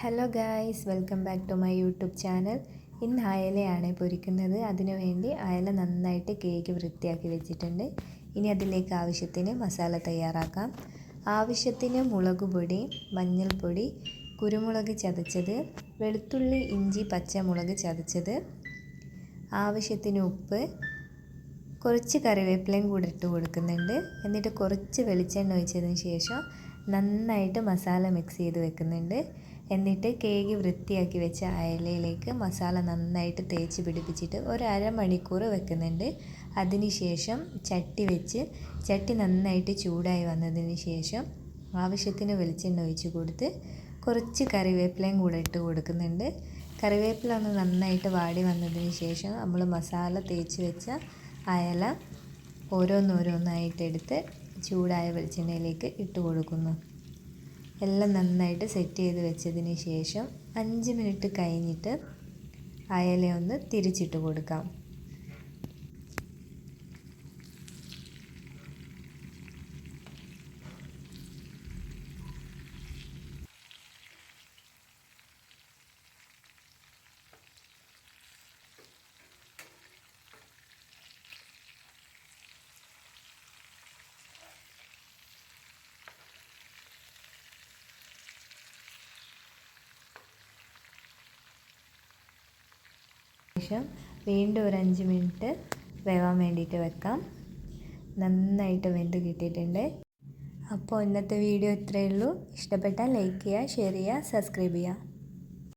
Hello guys welcome back to my YouTube channel ഇന്ന് അയലയാണ് പൊരിക്കുന്നത്. അതിനുവേണ്ടി അയല നന്നായിട്ട് കേക്ക് വൃത്തിയാക്കി വെച്ചിട്ടുണ്ട്. ഇനി അതിലേക്ക് ആവശ്യത്തിന് മസാല തയ്യാറാക്കാം. ആവശ്യത്തിന് മുളക് പൊടി മഞ്ഞൾപ്പൊടി കുരുമുളക് ചതച്ചത് വെളുത്തുള്ളി ഇഞ്ചി പച്ചമുളക് ചതച്ചത് ആവശ്യത്തിന് ഉപ്പ് കുറച്ച് കറിവേപ്പിലയും കൂടെ ഇട്ട് കൊടുക്കുന്നുണ്ട്. എന്നിട്ട് കുറച്ച് വെളിച്ചെണ്ണ ഒഴിച്ചതിന് ശേഷം നന്നായിട്ട് മസാല മിക്സ് ചെയ്ത് വെക്കുന്നുണ്ട്. എന്നിട്ട് കേക്ക് വൃത്തിയാക്കി വെച്ച അയലയിലേക്ക് മസാല നന്നായിട്ട് തേച്ച് പിടിപ്പിച്ചിട്ട് ഒരു അരമണിക്കൂർ വെക്കുന്നുണ്ട് അതിനുശേഷം ചട്ടി വെച്ച് ചട്ടി നന്നായിട്ട് ചൂടായി വന്നതിന് ശേഷം ആവശ്യത്തിന് വെളിച്ചെണ്ണ ഒഴിച്ച് കൊടുത്ത് കുറച്ച് കറിവേപ്പിലയും കൂടെ ഇട്ട് കൊടുക്കുന്നുണ്ട്. കറിവേപ്പില ഒന്ന് നന്നായിട്ട് വാടി വന്നതിന് ശേഷം നമ്മൾ മസാല തേച്ച് വെച്ച അയല ഓരോന്നോരോന്നായിട്ട് എടുത്ത് ചൂടായ വെളിച്ചെണ്ണയിലേക്ക് ഇട്ട് കൊടുക്കുന്നു. എല്ലാം നന്നായിട്ട് സെറ്റ് ചെയ്ത് വെച്ചതിന് ശേഷം അഞ്ച് മിനിറ്റ് കഴിഞ്ഞിട്ട് അയല ഒന്ന് തിരിച്ചിട്ട് കൊടുക്കാം. ശേഷം വീണ്ടും ഒരു അഞ്ച് മിനിറ്റ് വേവാൻ വേണ്ടിയിട്ട് വെക്കാം. നന്നായിട്ട് വെന്ത് കിട്ടിയിട്ടുണ്ട്. അപ്പോൾ ഇന്നത്തെ വീഡിയോ ഇത്രയേ ഉള്ളൂ. ഇഷ്ടപ്പെട്ടാൽ ലൈക്ക് ചെയ്യുക ഷെയർ ചെയ്യുക സബ്സ്ക്രൈബ് ചെയ്യുക.